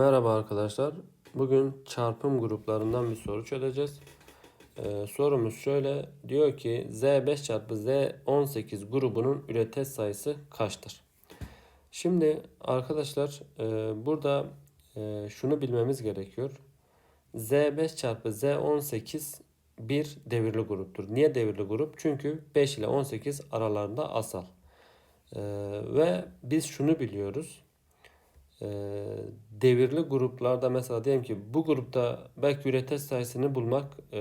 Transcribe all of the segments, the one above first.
Merhaba arkadaşlar. Bugün çarpım gruplarından bir soru çözeceğiz. Ee, sorumuz şöyle diyor ki Z5 çarpı Z18 grubunun üreteç sayısı kaçtır? Şimdi arkadaşlar e, burada e, şunu bilmemiz gerekiyor. Z5 çarpı Z18 bir devirli gruptur. Niye devirli grup? Çünkü 5 ile 18 aralarında asal. Ee, ve biz şunu biliyoruz e, devirli gruplarda mesela diyelim ki bu grupta belki üreteç sayısını bulmak e,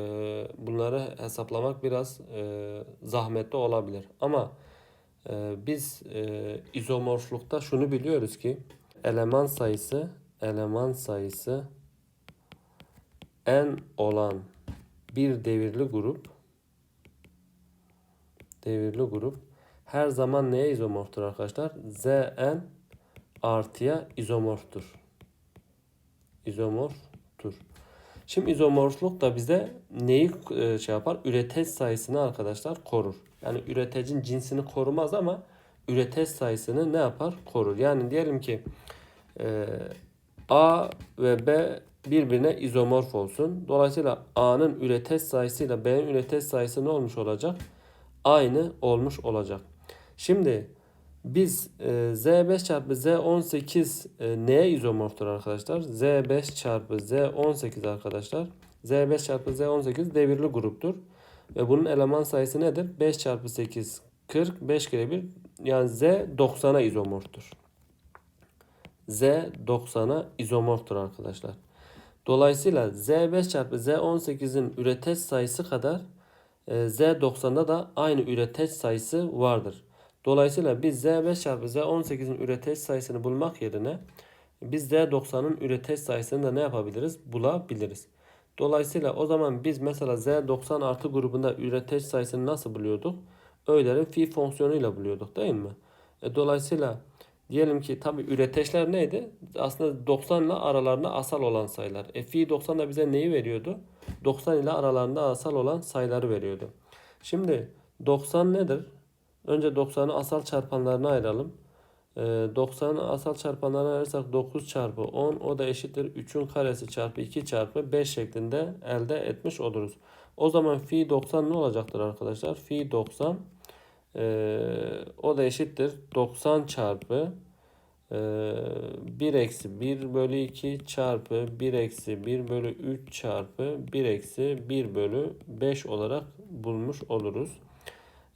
bunları hesaplamak biraz e, zahmetli olabilir. Ama e, biz e, izomorflukta şunu biliyoruz ki eleman sayısı eleman sayısı n olan bir devirli grup devirli grup her zaman neye izomorftur arkadaşlar? Zn artıya izomorftur. İzomorftur. Şimdi izomorfluk da bize neyi e, şey yapar? Üreteç sayısını arkadaşlar korur. Yani üretecin cinsini korumaz ama üreteç sayısını ne yapar? Korur. Yani diyelim ki e, A ve B birbirine izomorf olsun. Dolayısıyla A'nın üreteç sayısıyla B'nin üreteç sayısı ne olmuş olacak? Aynı olmuş olacak. Şimdi biz e, Z5 çarpı Z18 e, neye izomorftur arkadaşlar? Z5 çarpı Z18 arkadaşlar. Z5 çarpı Z18 devirli gruptur. Ve bunun eleman sayısı nedir? 5 çarpı 8 40. 5 kere 1 yani Z 90'a izomorftur. Z 90'a izomorftur arkadaşlar. Dolayısıyla Z5 çarpı Z18'in üreteç sayısı kadar e, Z90'da da aynı üreteç sayısı vardır. Dolayısıyla biz Z5 çarpı Z18'in üreteç sayısını bulmak yerine biz Z90'ın üreteç sayısını da ne yapabiliriz? Bulabiliriz. Dolayısıyla o zaman biz mesela Z90 artı grubunda üreteç sayısını nasıl buluyorduk? Öğelerin fi fonksiyonuyla buluyorduk değil mi? E, dolayısıyla diyelim ki tabi üreteçler neydi? Aslında 90 ile aralarında asal olan sayılar. E, fi 90 da bize neyi veriyordu? 90 ile aralarında asal olan sayıları veriyordu. Şimdi 90 nedir? Önce 90'ı asal çarpanlarına ayıralım. 90'ı ee, asal çarpanlarına ayırırsak 9 çarpı 10 o da eşittir 3'ün karesi çarpı 2 çarpı 5 şeklinde elde etmiş oluruz. O zaman fi 90 ne olacaktır arkadaşlar? Fi 90 e, o da eşittir 90 çarpı e, 1 eksi 1 bölü 2 çarpı 1 eksi 1 bölü 3 çarpı 1 eksi 1 bölü 5 olarak bulmuş oluruz.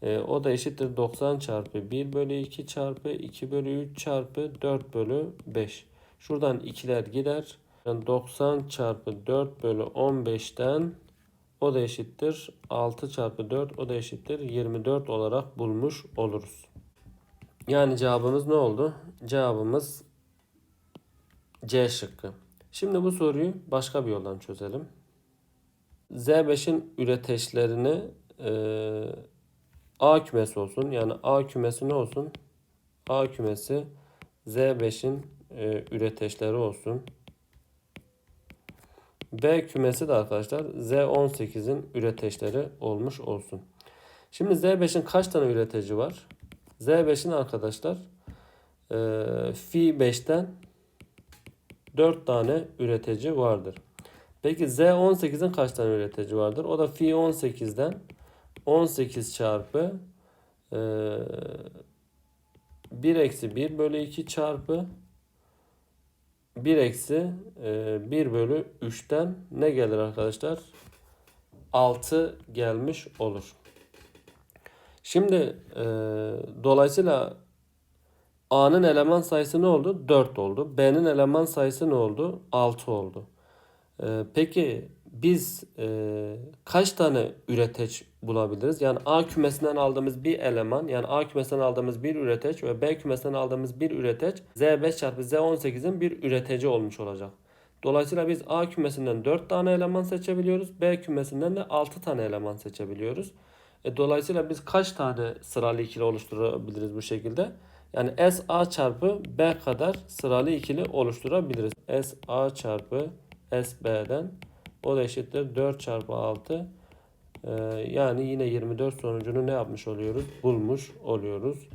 E, o da eşittir 90 çarpı 1 bölü 2 çarpı 2 bölü 3 çarpı 4 bölü 5. Şuradan ikiler gider. Yani 90 çarpı 4 bölü 15'ten o da eşittir 6 çarpı 4 o da eşittir 24 olarak bulmuş oluruz. Yani cevabımız ne oldu? Cevabımız C şıkkı. Şimdi bu soruyu başka bir yoldan çözelim. Z5'in üreteçlerini e, A kümesi olsun. Yani A kümesi ne olsun? A kümesi Z5'in e, üreteçleri olsun. B kümesi de arkadaşlar Z18'in üreteçleri olmuş olsun. Şimdi Z5'in kaç tane üreteci var? Z5'in arkadaşlar e, fi 5'ten 4 tane üretici vardır. Peki Z18'in kaç tane üretici vardır? O da fi 18'den 18 çarpı e, 1 eksi 1 bölü 2 çarpı 1 eksi e, 1 bölü 3'ten ne gelir arkadaşlar? 6 gelmiş olur. Şimdi e, dolayısıyla A'nın eleman sayısı ne oldu? 4 oldu. B'nin eleman sayısı ne oldu? 6 oldu. E, peki biz e, kaç tane üreteç bulabiliriz? Yani A kümesinden aldığımız bir eleman yani A kümesinden aldığımız bir üreteç ve B kümesinden aldığımız bir üreteç Z5 çarpı Z18'in bir üreteci olmuş olacak. Dolayısıyla biz A kümesinden 4 tane eleman seçebiliyoruz. B kümesinden de 6 tane eleman seçebiliyoruz. E, dolayısıyla biz kaç tane sıralı ikili oluşturabiliriz bu şekilde? Yani S A çarpı B kadar sıralı ikili oluşturabiliriz. S A çarpı S B'den o da eşittir 4 çarpı 6. Ee, yani yine 24 sonucunu ne yapmış oluyoruz? Bulmuş oluyoruz.